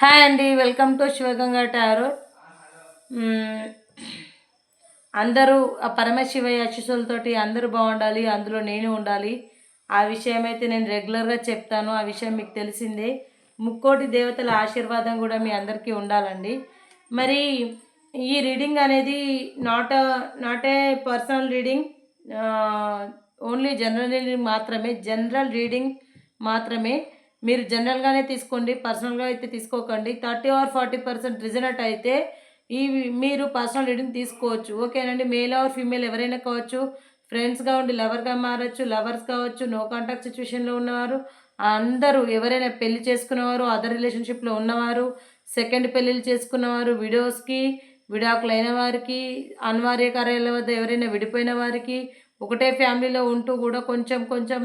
Hi అండి welcome to Shivaganga tarot అందరూ ఆ పరమశివయ్య ఆశీస్సులతోటి అందరూ బాగుండాలి అందులో నేను ఉండాలి. ఆ విషయం అయితే నేను రెగ్యులర్గా చెప్తాను ఆ విషయం మీకు తెలిసిందే. ముక్కోటి దేవతల ఆశీర్వాదం కూడా మీ అందరికీ ఉండాలండి. మరి ఈ రీడింగ్ అనేది not not a personal reading only general reading మాత్రమే జనరల్ రీడింగ్ మాత్రమే. మీరు జనరల్గానే తీసుకోండి పర్సనల్గా అయితే తీసుకోకండి. థర్టీ ఆర్ ఫార్టీ పర్సెంట్ రిజనట్ అయితే ఈ మీరు పర్సనల్ రీడింగ్ తీసుకోవచ్చు. ఓకేనండి మేల్ ఆర్ ఫీమేల్ ఎవరైనా కావచ్చు ఫ్రెండ్స్గా ఉండి లవర్గా మారచ్చు లవర్స్ కావచ్చు నో కాంటాక్ట్ సిచ్యువేషన్లో ఉన్నవారు అందరూ ఎవరైనా పెళ్ళి చేసుకున్నవారు అదర్ రిలేషన్షిప్లో ఉన్నవారు సెకండ్ పెళ్ళిళ్ళు చేసుకున్నవారు విడోస్కి విడాకులు అయిన వారికి అనివార్య కార్యాల వద్ద ఎవరైనా విడిపోయిన వారికి ఒకటే ఫ్యామిలీలో ఉంటూ కూడా కొంచెం కొంచెం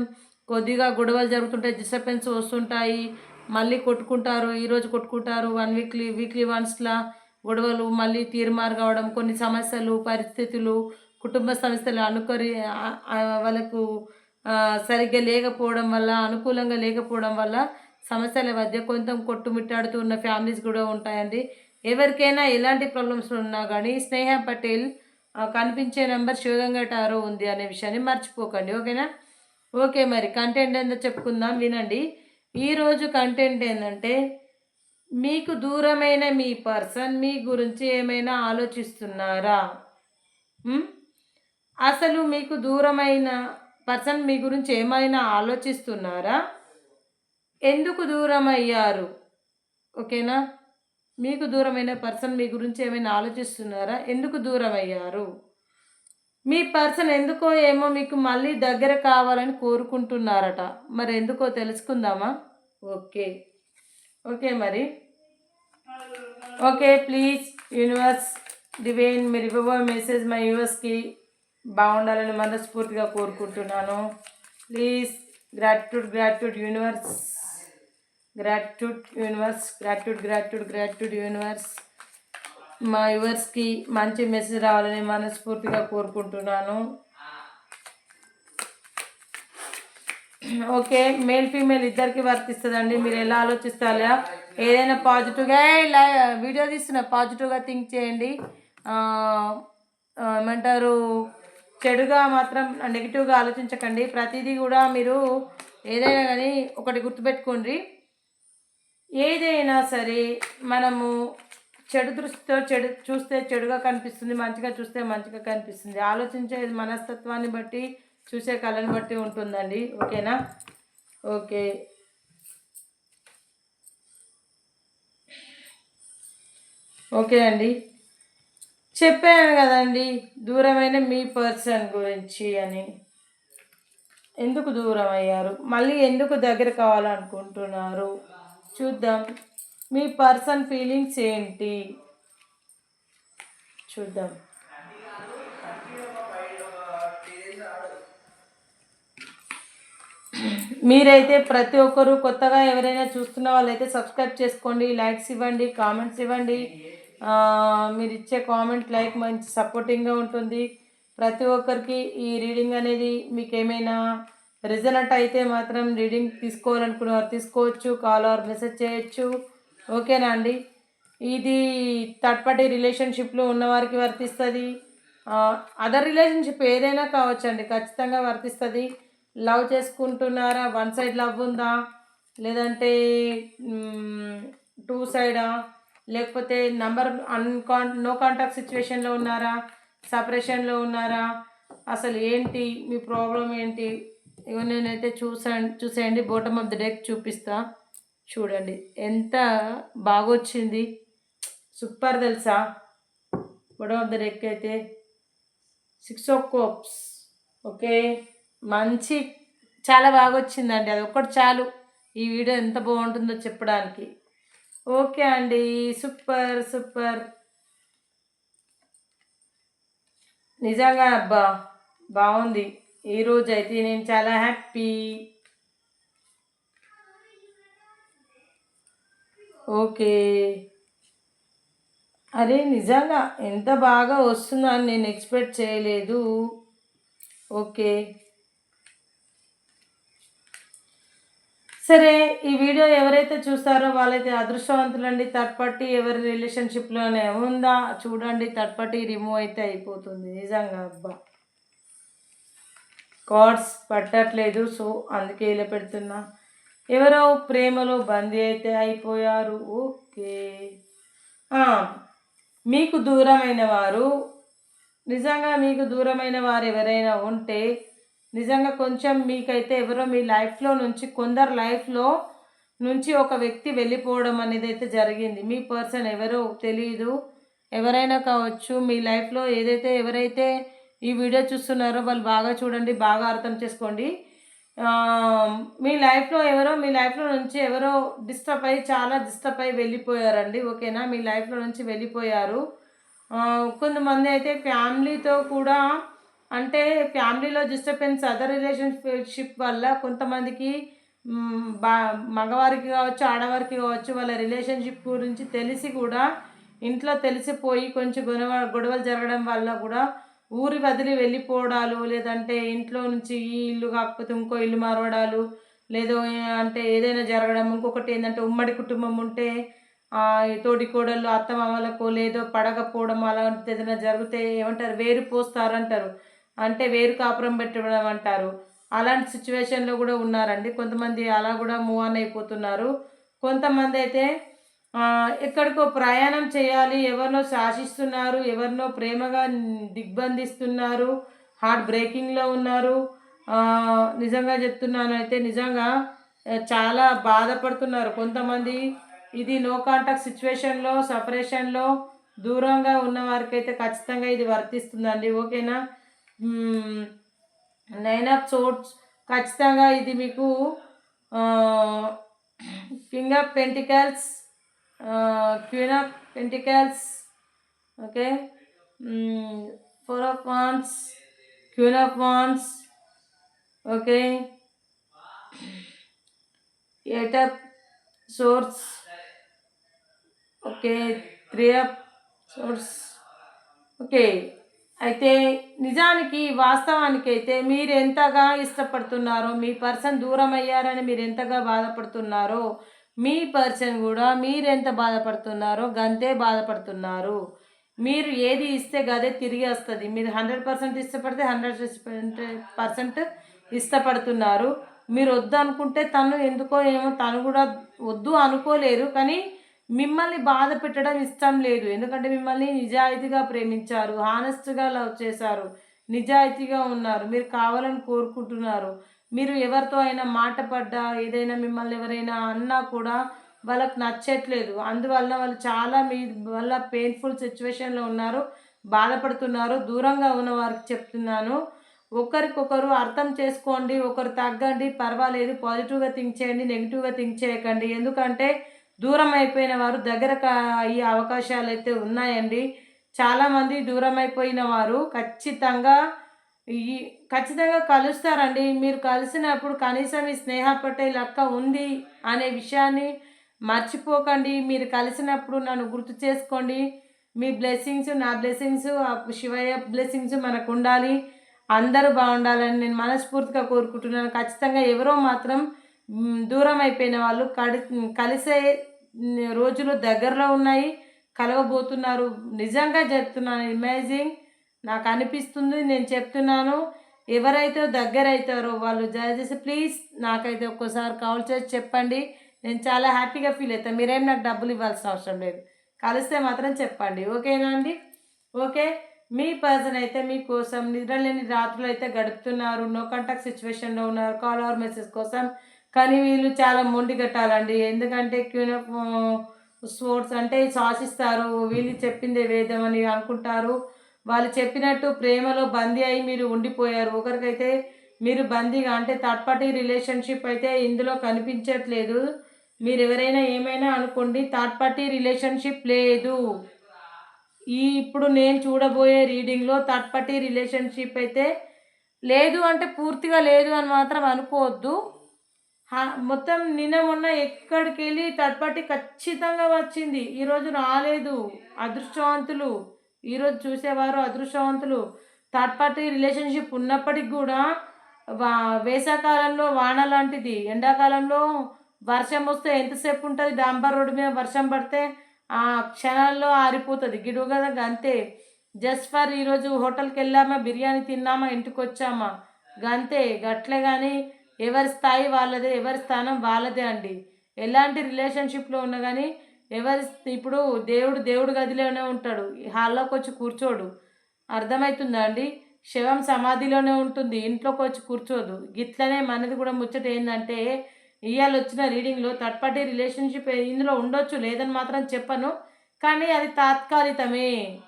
కొద్దిగా గొడవలు జరుగుతుంటాయి డిస్టర్బెన్స్ వస్తుంటాయి మళ్ళీ కొట్టుకుంటారు ఈరోజు కొట్టుకుంటారు వన్ వీక్లీ వీక్లీ వన్స్లా గొడవలు మళ్ళీ తీర్మారు కావడం కొన్ని సమస్యలు పరిస్థితులు కుటుంబ సమస్యలు అనుకరి వాళ్ళకు సరిగ్గా లేకపోవడం వల్ల అనుకూలంగా లేకపోవడం వల్ల సమస్యల మధ్య కొంచెం కొట్టుమిట్టాడుతూ ఉన్న ఫ్యామిలీస్ కూడా ఉంటాయండి. ఎవరికైనా ఎలాంటి ప్రాబ్లమ్స్ ఉన్నా కానీ స్నేహ పటేల్ కనిపించే నెంబర్ శివగంగ టారో ఉంది అనే విషయాన్ని మర్చిపోకండి ఓకేనా? ఓకే మరి కంటెంట్ ఏందో చెప్పుకుందాం వినండి. ఈరోజు కంటెంట్ ఏంటంటే మీకు దూరమైన మీ పర్సన్ మీ గురించి ఏమైనా ఆలోచిస్తున్నారా? అసలు మీకు దూరమైన పర్సన్ మీ గురించి ఏమైనా ఆలోచిస్తున్నారా? ఎందుకు దూరం అయ్యారు ఓకేనా? మీకు దూరమైన పర్సన్ మీ గురించి ఏమైనా ఆలోచిస్తున్నారా? ఎందుకు దూరం అయ్యారు మీ పర్సన్ ఎందుకో ఏమో మీకు మళ్ళీ దగ్గర కావాలని కోరుకుంటున్నారట. మరి ఎందుకో తెలుసుకుందామా? ఓకే. ఓకే మరి. Okay please. యూనివర్స్ డివైన్ మీరు ఇవ్వబోయే మెసేజ్ మా యూనివర్స్కి బాగుండాలని మనస్ఫూర్తిగా కోరుకుంటున్నాను. Please gratitude gratitude universe. Gratitude universe. Gratitude gratitude gratitude universe. మా యువర్స్కి మంచి మెసేజ్ రావాలని మనస్ఫూర్తిగా కోరుకుంటున్నాను. ఓకే మేల్ ఫీమేల్ ఇద్దరికి వర్తిస్తుందండి. మీరు ఎలా ఆలోచిస్తారా? ఏదైనా పాజిటివ్గా వీడియో తీస్తున్న పాజిటివ్గా థింక్ చేయండి. ఏమంటారు? చెడుగా మాత్రం నెగిటివ్గా ఆలోచించకండి. ప్రతిదీ కూడా మీరు ఏదైనా కానీ ఒకటి గుర్తుపెట్టుకోండి. ఏదైనా సరే మనము చెడు దృష్టితో చెడు చూస్తే చెడుగా కనిపిస్తుంది మంచిగా చూస్తే మంచిగా కనిపిస్తుంది. ఆలోచించే మనస్తత్వాన్ని బట్టి చూసే కళని బట్టి ఉంటుందండి. ఓకేనా? ఓకే. ఓకే అండి. చెప్పాను కదండి దూరమైన మీ పర్సన్ గురించి అని. ఎందుకు దూరం అయ్యారు? మళ్ళీ ఎందుకు దగ్గర కావాలనుకుంటున్నారు? చూద్దాం. మీ పర్సన్ ఫీలింగ్స్ ఏంటి? చూద్దాం. మీరైతే ప్రతి ఒక్కరు కొత్తగా ఎవరైనా చూస్తున్న వాళ్ళైతే సబ్స్క్రైబ్ చేసుకోండి లైక్స్ ఇవ్వండి కామెంట్స్ ఇవ్వండి. మీరు ఇచ్చే కామెంట్ లైక్ మంచి సపోర్టింగ్గా ఉంటుంది. ప్రతి ఒక్కరికి ఈ రీడింగ్ అనేది మీకు ఏమైనా రిజనట్ అయితే మాత్రం రీడింగ్ తీసుకోవాలనుకున్నారు తీసుకోవచ్చు కాల్ ఆర్ మెసేజ్ చేయొచ్చు. ఓకేనా అండి? ఇది థర్డ్ పార్టీ రిలేషన్షిప్లో ఉన్నవారికి వర్తిస్తుంది. అదర్ రిలేషన్షిప్ ఏదైనా కావచ్చండి ఖచ్చితంగా వర్తిస్తుంది. లవ్ చేసుకుంటున్నారా? వన్ సైడ్ లవ్ ఉందా? లేదంటే టూ సైడా లేకపోతే నంబర్ అన్కాన్ నో కాంటాక్ట్ సిచ్యువేషన్లో ఉన్నారా? సపరేషన్లో ఉన్నారా? అసలు ఏంటి? మీ ప్రాబ్లం ఏంటి? ఇవన్నీ నేనైతే చూసా చూసేయండి. బోటమ్ ఆఫ్ ద డెక్ చూపిస్తాను చూడండి ఎంత బాగొచ్చింది. సూపర్ తెలుసా? బోటమ్ ఆఫ్ ద అయితే. Six of cups okay. మంచి చాలా బాగా వచ్చిందండి అది ఒక్కటి చాలు. ఈ వీడియో ఎంత బాగుంటుందో చెప్పడానికి. ఓకే అండి సూపర్ సూపర్. నిజంగా అబ్బా బాగుంది. ఈరోజు అయితే నేను చాలా హ్యాపీ. ఓకే. అరే నిజంగా ఎంత బాగా వస్తుందని నేను ఎక్స్పెక్ట్ చేయలేదు. ఓకే. సరే ఈ వీడియో ఎవరైతే చూస్తారో వాళ్ళైతే అదృష్టవంతులండి. థర్డ్ పార్టీ ఎవరి రిలేషన్షిప్లోనే ఉందా? చూడండి థర్డ్ పార్టీ రిమూవ్ అయితే అయిపోతుంది. నిజంగా అబ్బా. కార్డ్స్ పట్టట్లేదు. సో అందుకే ఇలా పెడుతున్నా. ఎవరో ప్రేమలో బందీ అయితే అయిపోయారు. ఓకే. మీకు దూరమైన వారు నిజంగా మీకు దూరమైన వారు ఎవరైనా ఉంటే నిజంగా కొంచెం మీకైతే ఎవరో మీ లైఫ్లో నుంచి కొందరు లైఫ్లో నుంచి ఒక వ్యక్తి వెళ్ళిపోవడం అనేది అయితే జరిగింది. మీ పర్సన్ ఎవరో తెలియదు ఎవరైనా కావచ్చు మీ లైఫ్లో ఏదైతే ఎవరైతే ఈ వీడియో చూస్తున్నారో వాళ్ళు బాగా చూడండి బాగా అర్థం చేసుకోండి. మీ లైఫ్లో ఎవరో మీ లైఫ్లో నుంచి ఎవరో డిస్టర్బ్ అయ్యి చాలా డిస్టర్బ్ అయ్యి వెళ్ళిపోయారండి ఓకేనా? మీ లైఫ్లో నుంచి వెళ్ళిపోయారు. కొంతమంది అయితే ఫ్యామిలీతో కూడా అంటే ఫ్యామిలీలో డిస్టర్బెన్స్ అదర్ రిలేషన్షిప్ వల్ల కొంతమందికి బా మగవారికి కావచ్చు ఆడవారికి కావచ్చు వాళ్ళ రిలేషన్షిప్ గురించి తెలిసి కూడా ఇంట్లో తెలిసిపోయి కొంచెం గొడవ గొడవలు జరగడం వల్ల కూడా ఊరి వదిలి వెళ్ళిపోవడాలు లేదంటే ఇంట్లో నుంచి ఈ ఇల్లు కాకపోతే ఇంకో ఇల్లు మారవడాలు లేదో అంటే ఏదైనా జరగడం ఇంకొకటి ఏంటంటే ఉమ్మడి కుటుంబం ఉంటే తోటి కోడళ్ళు అత్తమామలకు లేదో పడకపోవడం అలాంటిది ఏదైనా జరిగితే ఏమంటారు? వేరు పోస్తారు అంటారు అంటే వేరు కాపురం పెట్టడం అంటారు. అలాంటి సిచ్యువేషన్లో కూడా ఉన్నారండి. కొంతమంది అలా కూడా మూవ్ ఆన్ అయిపోతున్నారు. కొంతమంది అయితే ఎక్కడికో ప్రయాణం చేయాలి ఎవరినో శాసిస్తున్నారు ఎవరినో ప్రేమగా దిగ్బంధిస్తున్నారు హార్ట్ బ్రేకింగ్లో ఉన్నారు. నిజంగా చెప్తున్నాను అయితే నిజంగా చాలా బాధపడుతున్నారు. కొంతమంది ఇది నో కాంటాక్ట్ సిచ్యువేషన్లో సపరేషన్లో దూరంగా ఉన్న వారికి అయితే ఖచ్చితంగా ఇది వర్తిస్తుందండి. ఓకేనా? నైన్ ఆఫ్ సోట్స్ ఖచ్చితంగా ఇది మీకు king of pentacles queen of pentacles okay four of wands queen of wands okay eight of swords okay three of swords okay అయితే నిజానికి వాస్తవానికి అయితే మీరు ఎంతగా ఇష్టపడుతున్నారో మీ పర్సన్ దూరం అయ్యారని మీరు ఎంతగా బాధపడుతున్నారో మీ పర్సన్ కూడా మీరు ఎంత బాధపడుతున్నారో గంతే బాధపడుతున్నారు. మీరు ఏది ఇస్తే గదే తిరిగి వస్తుంది. మీరు హండ్రెడ్ పర్సెంట్ ఇష్టపడితే హండ్రెడ్ పర్సెంట్ ఇష్టపడుతున్నారు. మీరు వద్దు అనుకుంటే తను ఎందుకో ఏమో తను కూడా వద్దు అనుకోలేరు. కానీ మిమ్మల్ని బాధ పెట్టడం ఇష్టం లేదు. ఎందుకంటే మిమ్మల్ని నిజాయితీగా ప్రేమించారు. హానెస్ట్గా లవ్ చేశారు. నిజాయితీగా ఉన్నారు. మీరు కావాలని కోరుకుంటున్నారు. మీరు ఎవరితో అయినా మాట పడ్డా ఏదైనా మిమ్మల్ని ఎవరైనా అన్నా కూడా వాళ్ళకి నచ్చట్లేదు. అందువల్ల వాళ్ళు చాలా మీ వల్ల పెయిన్ఫుల్ సిచ్యువేషన్లో ఉన్నారు బాధపడుతున్నారు దూరంగా ఉన్న వారికి చెప్తున్నాను. ఒకరికొకరు అర్థం చేసుకోండి ఒకరు తగ్గండి పర్వాలేదు పాజిటివ్గా థింక్ చేయండి నెగిటివ్గా థింక్ చేయకండి. ఎందుకంటే దూరం అయిపోయిన వారు దగ్గర అయ్యే అవకాశాలు అయితే ఉన్నాయండి చాలామంది దూరం అయిపోయిన వారు ఖచ్చితంగా ఈ ఖచ్చితంగా కలుస్తారండి. మీరు కలిసినప్పుడు కనీసం ఈ స్నేహ పటేల్ అక్క ఉంది అనే విషయాన్ని మర్చిపోకండి. మీరు కలిసినప్పుడు నన్ను గుర్తు చేసుకోండి. మీ బ్లెస్సింగ్స్ నా బ్లెస్సింగ్స్ ఆ శివయ్య బ్లెస్సింగ్స్ మనకు ఉండాలి అందరూ బాగుండాలని నేను మనస్ఫూర్తిగా కోరుకుంటున్నాను. ఖచ్చితంగా ఎవరో మాత్రం దూరం అయిపోయిన వాళ్ళు కడి కలిసే రోజులు దగ్గరలో ఉన్నాయి. కలవబోతున్నారు. నిజంగా చెప్తున్నాను ఇమేజింగ్ నాకు అనిపిస్తుంది నేను చెప్తున్నాను. ఎవరైతే దగ్గర అవుతారో వాళ్ళు దయచేసి ప్లీజ్ నాకైతే ఒక్కోసారి కాల్ చేసి చెప్పండి. నేను చాలా హ్యాపీగా ఫీల్ అవుతాను మీరేం నాకు డబ్బులు ఇవ్వాల్సిన అవసరం లేదు. కలిస్తే మాత్రం చెప్పండి. ఓకేనా అండి? ఓకే. మీ పర్సన్ అయితే మీకోసం నిద్రలేని రాత్రులు అయితే గడుపుతున్నారు. నో కాంటాక్ట్ సిచ్యువేషన్లో ఉన్నారు. కాల్ ఆర్ మెసేజ్ కోసం. కానీ వీళ్ళు చాలా మొండి కట్టాలండి. ఎందుకంటే క్యూన్ ఆఫ్ స్పోర్ట్స్ అంటే శాసిస్తారు. వీళ్ళు చెప్పిందే వేదం అని అనుకుంటారు. వాళ్ళు చెప్పినట్టు ప్రేమలో బందీ అయి మీరు ఉండిపోయారు. ఒకరికైతే మీరు బందీగా అంటే థర్డ్ పార్టీ రిలేషన్షిప్ అయితే ఇందులో కనిపించట్లేదు. మీరు ఎవరైనా ఏమైనా అనుకోండి థర్డ్ పార్టీ రిలేషన్షిప్ లేదు. ఈ ఇప్పుడు నేను చూడబోయే రీడింగ్లో థర్డ్ పార్టీ రిలేషన్షిప్ అయితే లేదు అంటే పూర్తిగా లేదు అని మాత్రం అనుకోవద్దు. మొత్తం నిన్న మొన్న ఎక్కడికి వెళ్ళి థర్డ్ పార్టీ ఖచ్చితంగా వచ్చింది. ఈరోజు రాలేదు. అదృష్టవంతులు. ఈరోజు చూసేవారు అదృష్టవంతులు. థర్డ్ పార్టీ రిలేషన్షిప్ ఉన్నప్పటికి కూడా వా వేసాకాలంలో వాన లాంటిది ఎండాకాలంలో వర్షం వస్తే ఎంతసేపు ఉంటుంది? డాంబర్ రోడ్డు మీద వర్షం పడితే ఆ క్షణాల్లో ఆరిపోతుంది. గిడుగు కదా గంతే జస్ట్ ఫర్ ఈరోజు హోటల్కి వెళ్ళామా బిర్యానీ తిన్నామా ఇంటికి వచ్చామా గంతే. గట్లే కానీ ఎవరి స్థాయి వాళ్ళదే ఎవరి స్థానం వాళ్ళదే అండి. ఎలాంటి రిలేషన్షిప్లో ఉన్నా కానీ ఎవరి ఇప్పుడు దేవుడు దేవుడు గదిలోనే ఉంటాడు. హాల్లోకి వచ్చి కూర్చోడు. అర్థమవుతుందా అండి? శవం సమాధిలోనే ఉంటుంది. ఇంట్లోకి వచ్చి కూర్చోదు. గిట్లనే మనది కూడా ముచ్చట ఏంటంటే ఇవాళ వచ్చిన రీడింగ్లో థర్డ్ పార్టీ రిలేషన్షిప్ ఇందులో ఉండొచ్చు లేదని మాత్రం చెప్పను. కానీ అది తాత్కాలికమే.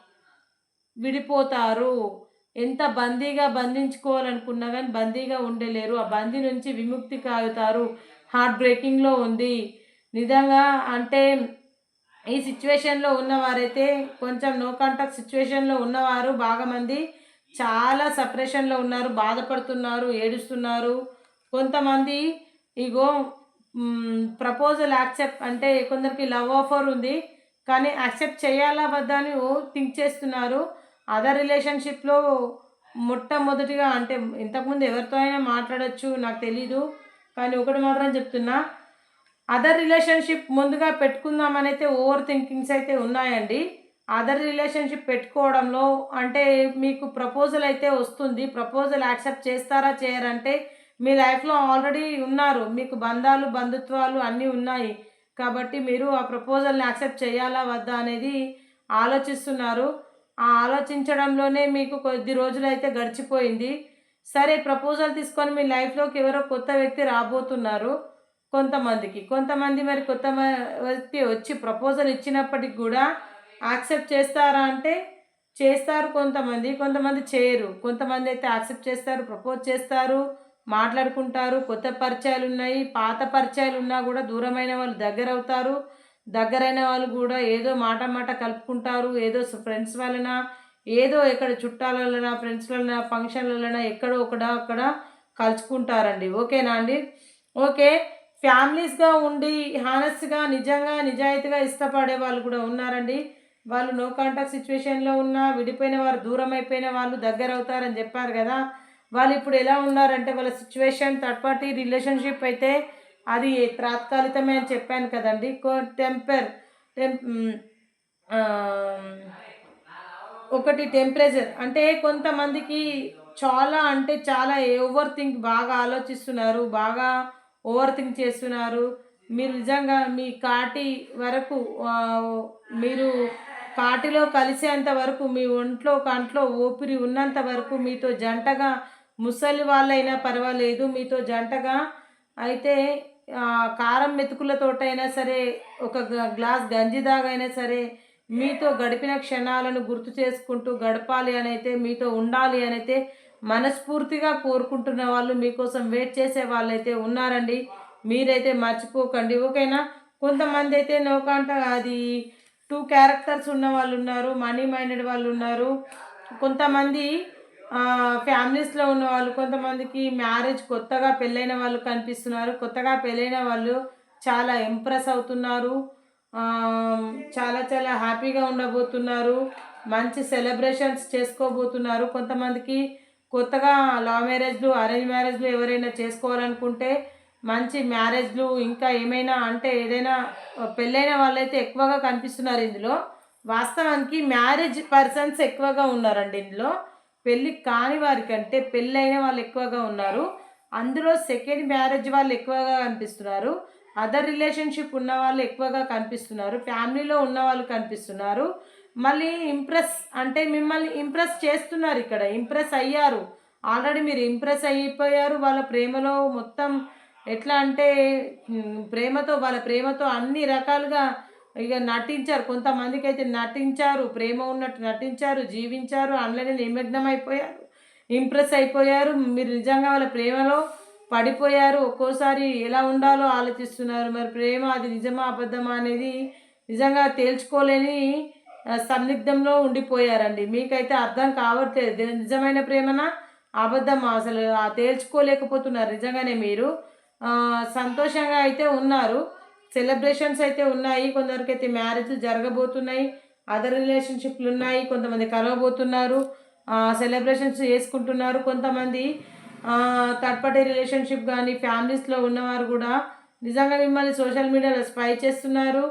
విడిపోతారు. ఎంత బందీగా బంధించుకోవాలనుకున్నా కానీ బందీగా ఉండలేరు. ఆ బందీ నుంచి విముక్తి కాగుతారు. హార్ట్ బ్రేకింగ్లో ఉంది. నిజంగా అంటే ఈ సిచ్యువేషన్లో ఉన్నవారైతే కొంచెం నో కాంటాక్ట్ సిచ్యువేషన్లో ఉన్నవారు బాగా మంది చాలా సపరేషన్లో ఉన్నారు బాధపడుతున్నారు ఏడుస్తున్నారు. కొంతమంది ఇగో ప్రపోజల్ యాక్సెప్ట్ అంటే కొందరికి లవ్ ఆఫర్ ఉంది కానీ యాక్సెప్ట్ చేయాలా వద్దా అని థింక్ చేస్తున్నారు. అదర్ రిలేషన్షిప్లో మొట్టమొదటిగా అంటే ఇంతకుముందు ఎవరితో అయినా మాట్లాడచ్చు నాకు తెలీదు. కానీ ఒకటి మాత్రం చెప్తున్నా అదర్ రిలేషన్షిప్ ముందుగా పెట్టుకుందామని అయితే ఓవర్ థింకింగ్స్ అయితే ఉన్నాయండి. అదర్ రిలేషన్షిప్ పెట్టుకోవడంలో అంటే మీకు ప్రపోజల్ అయితే వస్తుంది. ప్రపోజల్ యాక్సెప్ట్ చేస్తారా చేయరంటే మీ లైఫ్లో ఆల్రెడీ ఉన్నారు. మీకు బంధాలు బంధుత్వాలు అన్నీ ఉన్నాయి. కాబట్టి మీరు ఆ ప్రపోజల్ని యాక్సెప్ట్ చేయాలా వద్దా అనేది ఆలోచిస్తున్నారు. ఆ ఆలోచించడంలోనే మీకు కొద్ది రోజులు అయితే గడిచిపోయింది. సరే ప్రపోజల్ తీసుకొని మీ లైఫ్లోకి ఎవరో కొత్త వ్యక్తి రాబోతున్నారు. కొంతమందికి. కొంతమంది మరి కొత్త వ్యక్తి వచ్చి ప్రపోజల్ ఇచ్చినప్పటికి కూడా యాక్సెప్ట్ చేస్తారా అంటే చేస్తారు కొంతమంది. కొంతమంది చేయరు. కొంతమంది అయితే యాక్సెప్ట్ చేస్తారు ప్రపోజ్ చేస్తారు మాట్లాడుకుంటారు. కొత్త పరిచయాలు ఉన్నాయి. పాత పరిచయాలు ఉన్నా కూడా దూరమైన వాళ్ళు దగ్గర అవుతారు దగ్గరైన వాళ్ళు కూడా ఏదో మాట మాట కలుపుకుంటారు. ఏదో ఫ్రెండ్స్ వలన ఏదో ఎక్కడ చుట్టాల వలన ఫ్రెండ్స్ వలన ఫంక్షన్ల వలన ఎక్కడో ఒకడ అక్కడ కలుసుకుంటారండి ఓకేనా అండి? ఓకే. ఫ్యామిలీస్గా ఉండి హానెస్ట్గా నిజంగా నిజాయితీగా ఇష్టపడే వాళ్ళు కూడా ఉన్నారండి. వాళ్ళు నో కాంటాక్ట్ సిచ్యువేషన్లో ఉన్న విడిపోయిన వారు దూరం అయిపోయిన వాళ్ళు దగ్గర అవుతారని చెప్పారు కదా. వాళ్ళు ఇప్పుడు ఎలా ఉన్నారంటే వాళ్ళ సిచ్యువేషన్ థర్డ్ పార్టీ రిలేషన్షిప్ అయితే అది తాత్కాలికమే అని చెప్పాను కదండి. టెంపర్ టెంప్ ఒకటి టెంపరేచర్ అంటే కొంతమందికి చాలా అంటే చాలా ఓవర్ థింక్ బాగా ఆలోచిస్తున్నారు బాగా ఓవర్ థింక్ చేస్తున్నారు. మీరు నిజంగా మీ కాటి వరకు మీరు కాటిలో కలిసేంత వరకు మీ ఒంట్లో కంట్లో ఊపిరి ఉన్నంత వరకు మీతో జంటగా ముసలి వాళ్ళైనా పర్వాలేదు మీతో జంటగా అయితే కారం మెతుకులతోటైనా సరే ఒక గ్లాస్ గంజి దాగైనా సరే మీతో గడిపిన క్షణాలను గుర్తు చేసుకుంటూ గడపాలి అని అయితే మీతో ఉండాలి అని అయితే మనస్ఫూర్తిగా కోరుకుంటున్న వాళ్ళు మీకోసం వెయిట్ చేసే వాళ్ళైతే ఉన్నారండి. మీరైతే మర్చిపోకండి. ఓకేనా? కొంతమంది అయితే నోకంట అది టూ క్యారెక్టర్స్ ఉన్న వాళ్ళు ఉన్నారు మనీ మైండెడ్ వాళ్ళు ఉన్నారు. కొంతమంది ఫ్యామిలీస్లో ఉన్న వాళ్ళు కొంతమందికి మ్యారేజ్ కొత్తగా పెళ్ళైన వాళ్ళు కనిపిస్తున్నారు. కొత్తగా పెళ్ళైన వాళ్ళు చాలా ఇంప్రెస్ అవుతున్నారు. చాలా చాలా హ్యాపీగా ఉండబోతున్నారు. మంచి సెలబ్రేషన్స్ చేసుకోబోతున్నారు. కొంతమందికి కొత్తగా లవ్ మ్యారేజ్లు అరేంజ్ మ్యారేజ్లు ఎవరైనా చేసుకోవాలనుకుంటే మంచి మ్యారేజ్లు ఇంకా ఏమైనా అంటే ఏదైనా పెళ్ళైన వాళ్ళైతే ఎక్కువగా కనిపిస్తున్నారు ఇందులో. వాస్తవానికి మ్యారేజ్ పర్సన్స్ ఎక్కువగా ఉన్నారండి ఇందులో. పెళ్ళి కాని వారికంటే పెళ్ళైన వాళ్ళు ఎక్కువగా ఉన్నారు. అందులో సెకండ్ మ్యారేజ్ వాళ్ళు ఎక్కువగా కనిపిస్తున్నారు. అదర్ రిలేషన్షిప్ ఉన్న వాళ్ళు ఎక్కువగా కనిపిస్తున్నారు. ఫ్యామిలీలో ఉన్న వాళ్ళు కనిపిస్తున్నారు. మళ్ళీ ఇంప్రెస్ అంటే మిమ్మల్ని ఇంప్రెస్ చేస్తున్నారు ఇక్కడ. ఇంప్రెస్ అయ్యారు. ఆల్రెడీ మీరు ఇంప్రెస్ అయిపోయారు. వాళ్ళ ప్రేమలో మొత్తం ఎట్లా అంటే ప్రేమతో వాళ్ళ ప్రేమతో అన్ని రకాలుగా ఇక నటించారు. కొంతమందికి అయితే నటించారు ప్రేమ ఉన్నట్టు నటించారు జీవించారు అందులోనే నిమగ్నం అయిపోయారు ఇంప్రెస్ అయిపోయారు. మీరు నిజంగా వాళ్ళ ప్రేమలో పడిపోయారు. ఒక్కోసారి ఎలా ఉండాలో ఆలోచిస్తున్నారు. మరి ప్రేమ అది నిజమా అబద్ధమా అనేది నిజంగా తేల్చుకోలేని సందిగ్ధంలో ఉండిపోయారండి. మీకైతే అర్థం కావట్లేదు. నిజమైన ప్రేమనా? అబద్ధం అసలు తేల్చుకోలేకపోతున్నారు నిజంగానే మీరు. సంతోషంగా అయితే ఉన్నారు. సెలబ్రేషన్స్ అయితే ఉన్నాయి. కొందరికైతే మ్యారేజ్ జరగబోతున్నాయి. అదర్ రిలేషన్షిప్లు ఉన్నాయి. కొంతమంది కలవబోతున్నారు. సెలబ్రేషన్స్ చేసుకుంటున్నారు కొంతమంది. థర్డ్ పార్టీ రిలేషన్షిప్ కానీ ఫ్యామిలీస్లో ఉన్నవారు కూడా నిజంగా మిమ్మల్ని సోషల్ మీడియాలో స్పై చేస్తున్నారు.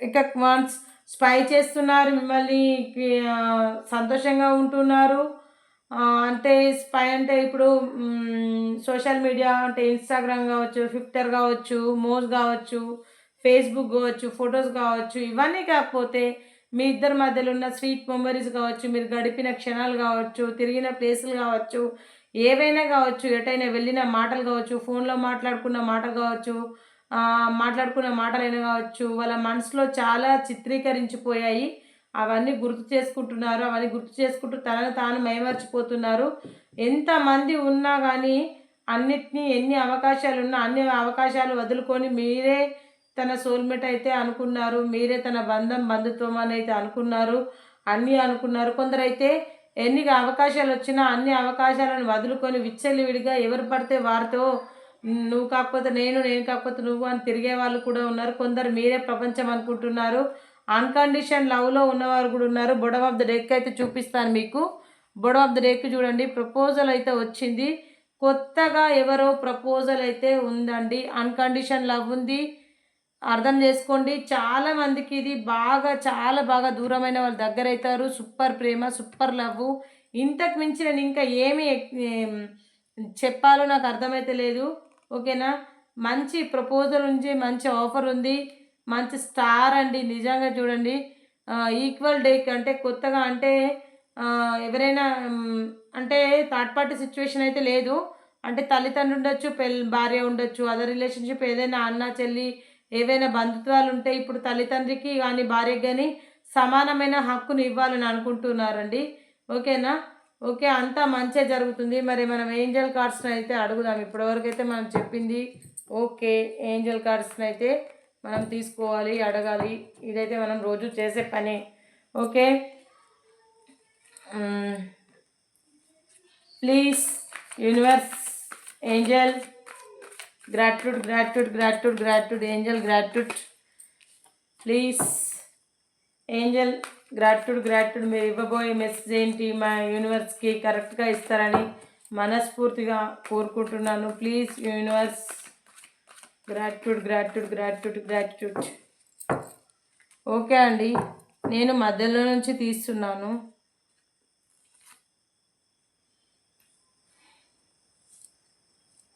ఇక వన్స్ స్పై చేస్తున్నారు మిమ్మల్ని సంతోషంగా ఉంటున్నారు. అంటే స్పై అంటే ఇప్పుడు సోషల్ మీడియా అంటే ఇన్స్టాగ్రామ్ కావచ్చు ట్విట్టర్ కావచ్చు మోజ్ కావచ్చు ఫేస్బుక్ కావచ్చు ఫొటోస్ కావచ్చు ఇవన్నీ కాకపోతే మీ ఇద్దరి మధ్యలో ఉన్న స్వీట్ మెమరీస్ కావచ్చు మీరు గడిపిన క్షణాలు కావచ్చు తిరిగిన ప్లేసులు కావచ్చు ఏవైనా కావచ్చు ఎటైనా వెళ్ళిన మాటలు కావచ్చు ఫోన్లో మాట్లాడుకున్న మాటలు కావచ్చు మాట్లాడుకునే మాటలైనా కావచ్చు వాళ్ళ మనసులో చాలా చిత్రీకరించిపోయాయి. అవన్నీ గుర్తు చేసుకుంటున్నారు అవన్నీ గుర్తు చేసుకుంటూ తనను తాను మైమర్చిపోతున్నారు. ఎంతమంది ఉన్నా కానీ అన్నిటినీ ఎన్ని అవకాశాలు ఉన్నా అన్ని అవకాశాలు వదులుకొని మీరే తన సోల్మేట్ అయితే అనుకున్నారు మీరే తన బంధం బంధుత్వం అని అయితే అనుకున్నారు అన్నీ అనుకున్నారు. కొందరైతే ఎన్ని అవకాశాలు వచ్చినా అన్ని అవకాశాలను వదులుకొని విచ్చలివిడిగా ఎవరు పడితే వారితో నువ్వు కాకపోతే నేను నేను కాకపోతే నువ్వు అని తిరిగే వాళ్ళు కూడా ఉన్నారు. కొందరు మీరే ప్రపంచం అనుకుంటున్నారు. అన్కండిషన్ లవ్లో ఉన్నవారు కూడా ఉన్నారు. బొడమ్ ఆఫ్ ద డెక్ అయితే చూపిస్తాను మీకు. బొడమ్ ఆఫ్ ద డెక్ చూడండి. ప్రపోజల్ అయితే వచ్చింది. కొత్తగా ఎవరో ప్రపోజల్ అయితే ఉందండి. అన్కండిషన్ లవ్ ఉంది. అర్థం చేసుకోండి. చాలా మందికి ఇది బాగా చాలా బాగా దూరమైన వాళ్ళు దగ్గర అవుతారు. సూపర్ ప్రేమ సూపర్ లవ్ ఇంతకు మించి నేను ఇంకా ఏమి చెప్పాలో నాకు అర్థమైతే లేదు. ఓకేనా? మంచి ప్రపోజల్ ఉంది మంచి ఆఫర్ ఉంది మంచి స్టార్ అండి. నిజంగా చూడండి. ఈక్వల్ డే అంటే కొత్తగా అంటే ఎవరైనా అంటే థర్డ్ పార్టీ సిచ్యువేషన్ అయితే లేదు. అంటే తల్లిదండ్రులు ఉండొచ్చు పెళ్ళి భార్య ఉండొచ్చు అదర్ రిలేషన్షిప్ ఏదైనా అన్న చెల్లి ఏవైనా బంధుత్వాలు ఉంటే ఇప్పుడు తల్లిదండ్రికి కానీ భార్యకి కానీ సమానమైన హక్కును ఇవ్వాలని అనుకుంటున్నారండి. ఓకేనా? ఓకే అంతా మంచిగా జరుగుతుంది. మరి మనం ఏంజల్ కార్డ్స్ని అయితే అడుగుదాం. ఇప్పటివరకు అయితే మనం చెప్పింది ఓకే ఏంజల్ కార్డ్స్ని అయితే మనం తీసుకోవాలి అడగాలి. ఇదైతే మనం రోజు చేసే పని. Okay? Please universe angel. Gratitude gratitude gratitude gratitude angel gratitude. Please angel. Gratitude gratitude మీరు ఇవ్వబోయే మెసేజ్ ఏంటి? మా యూనివర్స్కి కరెక్ట్గా ఇస్తారని మనస్ఫూర్తిగా కోరుకుంటున్నాను. Please universe gratitude gratitude gratitude gratitude okay అండి. నేను మధ్యలో నుంచి తీస్తున్నాను.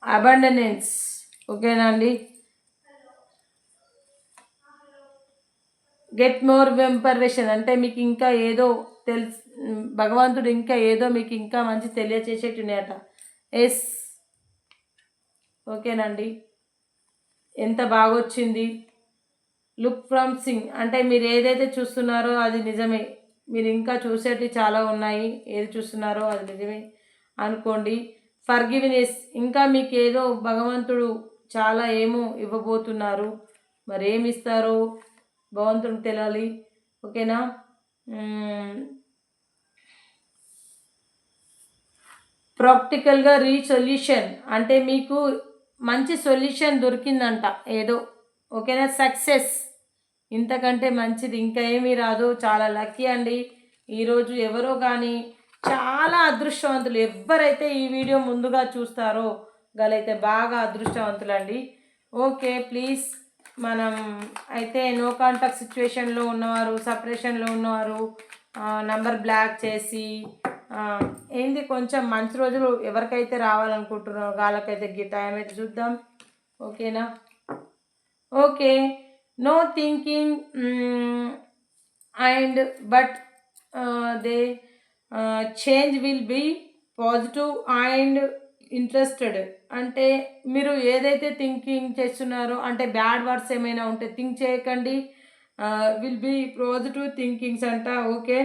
అబండనెన్స్ ఓకేనా అండి. గెట్ మోర్ ఇన్ఫర్మేషన్ అంటే మీకు ఇంకా ఏదో తెలుసు భగవంతుడు ఇంకా ఏదో మీకు ఇంకా మంచి తెలియచేసేటున్నాయట ఎస్ ఓకేనండి. ఎంత బాగొచ్చింది? లుక్ ఫ్రమ్ సింగ్ అంటే మీరు ఏదైతే చూస్తున్నారో అది నిజమే. మీరు ఇంకా చూసేటివి చాలా ఉన్నాయి. ఏది చూస్తున్నారో అది నిజమే అనుకోండి. ఫర్గివినెస్ ఇంకా మీకు ఏదో భగవంతుడు చాలా ఏమో ఇవ్వబోతున్నారు. మరి ఏమి ఇస్తారో భగవంతుడికి తెలియాలి ఓకేనా? ప్రాక్టికల్గా రీ సొల్యూషన్ అంటే మీకు మంచి సొల్యూషన్ దొరికిందంట ఏదో. ఓకేనా? సక్సెస్. ఇంతకంటే మంచిది. ఇంకా ఏమీ రాదు. చాలా లక్కీ అండి. ఈరోజు ఎవరో కానీ చాలా అదృష్టవంతులు. ఎవరైతే ఈ వీడియో ముందుగా చూస్తారో గలైతే బాగా అదృష్టవంతులండి. Okay please. మనం అయితే నో కాంటాక్ట్ సిచ్యువేషన్లో ఉన్నవారు సపరేషన్లో ఉన్నవారు నంబర్ బ్లాక్ చేసి ఏంది కొంచెం మంచి రోజులు ఎవరికైతే రావాలనుకుంటున్నారో వాళ్ళకైతే గీత టైం అయితే చూద్దాం. ఓకేనా okay no thinking and but they change will be positive and interested అంటే మీరు ఏదైతే థింకింగ్ చేస్తున్నారో అంటే బ్యాడ్ వర్డ్స్ ఏమైనా ఉంటే థింక్ చేయకండి. విల్ బీ పాజిటివ్ థింకింగ్స్ అంట okay.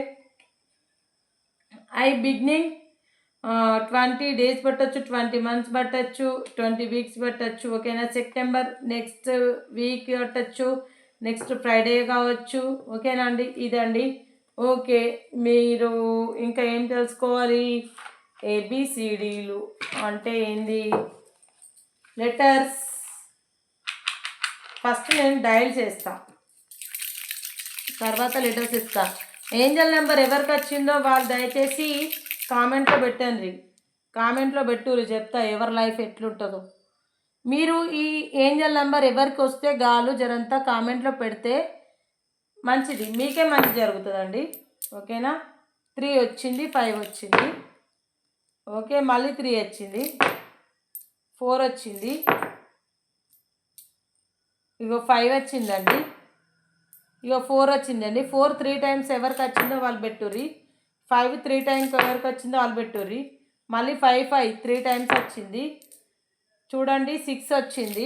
I beginning twenty days పట్టొచ్చు ట్వంటీ మంత్స్ పట్టచ్చు ట్వంటీ వీక్స్ పట్టచ్చు ఓకేనా? సెప్టెంబర్ నెక్స్ట్ వీక్ పట్టచ్చు నెక్స్ట్ ఫ్రైడే కావచ్చు ఓకేనా అండి? ఇదండి. ఓకే మీరు ఇంకా ఏం తెలుసుకోవాలి? ఏబిసిడీలు అంటే ఏంది? లెటర్స్ ఫస్ట్ నేను డయల్ చేస్తా. తర్వాత లెటర్స్ ఇస్తా. ఏంజల్ నెంబర్ ఎవరికి వచ్చిందో వాళ్ళు దయచేసి కామెంట్లో పెట్టండి. కామెంట్లో పెట్టురు చెప్తా ఎవరి లైఫ్ ఎట్లుంటుందో. మీరు ఈ ఏంజల్ నెంబర్ ఎవరికి వస్తే గాలు జరంతా కామెంట్లో పెడితే మంచిది. మీకే మంచి జరుగుతుందండి. ఓకేనా త్రీ వచ్చింది ఫైవ్ వచ్చింది. ఓకే మళ్ళీ త్రీ వచ్చింది. ఫోర్ వచ్చింది. ఇగో ఫైవ్ వచ్చిందండి. ఇగో ఫోర్ వచ్చిందండి. ఫోర్ త్రీ టైమ్స్ ఎవరికి వచ్చిందో వాళ్ళు పెట్టుర్రి. ఫైవ్ త్రీ టైమ్స్ ఎవరికి వచ్చిందో వాళ్ళు పెట్టుర్రి. మళ్ళీ ఫైవ్ ఫైవ్ త్రీ టైమ్స్ వచ్చింది. చూడండి సిక్స్ వచ్చింది.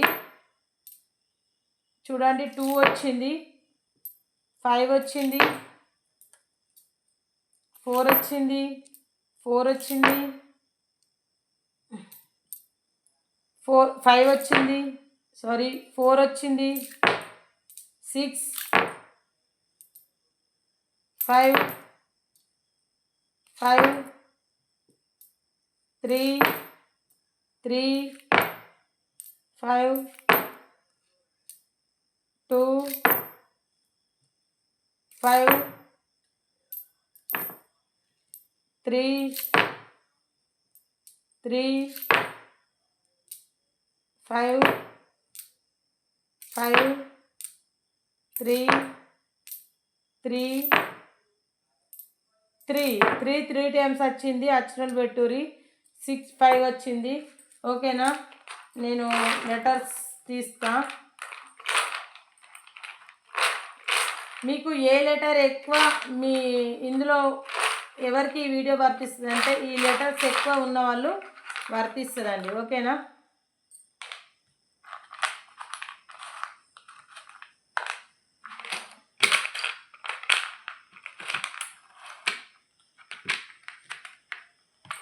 చూడండి టూ వచ్చింది. ఫైవ్ వచ్చింది. ఫోర్ వచ్చింది. ఫోర్ వచ్చింది. ఫోర్ ఫైవ్ వచ్చింది. సారీ ఫోర్ వచ్చింది. Six five five three three five two five three three five five three three three. Three three times వచ్చింది. అక్షరాలు పెట్టురి సిక్స్ ఫైవ్ వచ్చింది. ఓకేనా? నేను లెటర్స్ తీస్తా. మీకు ఏ లెటర్ ఎక్కువ మీ ఇందులో ఎవరికి ఈ వీడియో వర్తిస్తుంది? అంటే ఈ లెటర్స్ ఎక్కువ ఉన్న వాళ్ళు వర్తిస్తుందండి. ఓకేనా?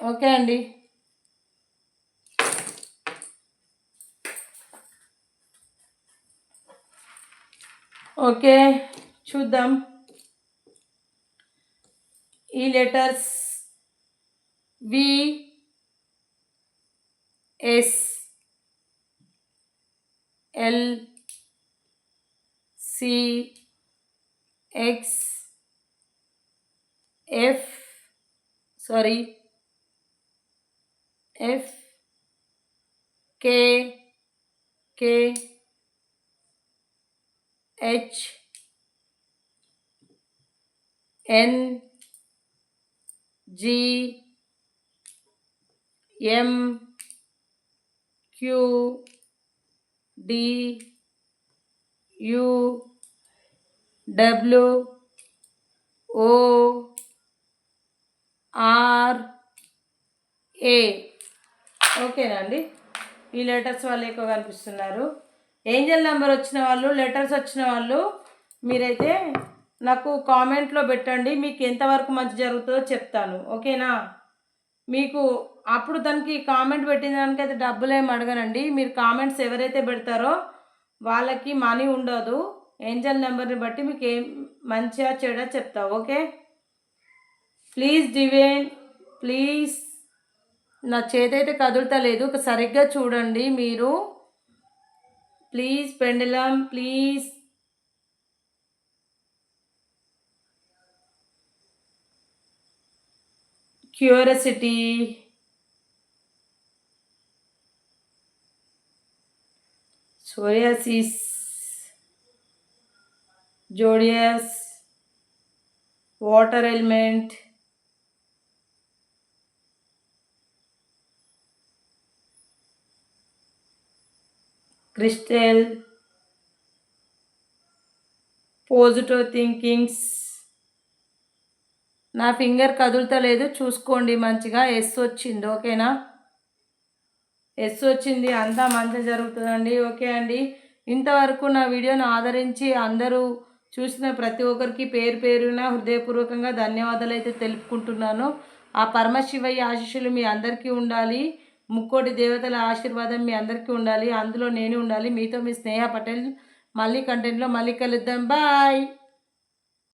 ఓకే అండి. ఓకే చూద్దాం. ఈ letters V S L C X F sorry F K K H N G M Q D U W O R A ఓకేనా అండి? ఈ లెటర్స్ వాళ్ళు ఎక్కువ కనిపిస్తున్నారు. ఏంజల్ నెంబర్ వచ్చిన వాళ్ళు లెటర్స్ వచ్చిన వాళ్ళు మీరైతే నాకు కామెంట్లో పెట్టండి. మీకు ఎంతవరకు మంచి జరుగుతుందో చెప్తాను. ఓకేనా? మీకు అప్పుడు దానికి కామెంట్ పెట్టిన దానికైతే డబ్బులు ఏమి అడగనండి. మీరు కామెంట్స్ ఎవరైతే పెడతారో వాళ్ళకి మనీ ఉండదు. ఏంజల్ నెంబర్ని బట్టి మీకు ఏం మంచిగా చెడ చెప్తా ఓకే? ప్లీజ్ డివైన్ ప్లీజ్ నా చేతైతే కదులుతలేదు. ఒక సరిగ్గా చూడండి మీరు. ప్లీజ్ పెండలం please. Curiosity psoriasis. జోడియస్. Water element. Crystal positive thinkings. నా ఫింగర్ కదులుతలేదు చూసుకోండి మంచిగా. ఎస్ వచ్చింది ఓకేనా? ఎస్ వచ్చింది అంతా మంచి జరుగుతుందండి. ఓకే అండి. ఇంతవరకు నా వీడియోను ఆదరించి అందరూ చూసిన ప్రతి ఒక్కరికి పేరు పేరున హృదయపూర్వకంగా ధన్యవాదాలు అయితే తెలుపుకుంటున్నాను. ఆ పరమశివయ్య ఆశీస్సులు మీ అందరికీ ఉండాలి. ముక్కోటి దేవతల ఆశీర్వాదం మీ అందరికీ ఉండాలి. అందులో నేను ఉండాలి. మీతో మీ స్నేహ పటేల్ మళ్ళీ కంటెంట్లో మళ్ళీ కలుద్దాం. బాయ్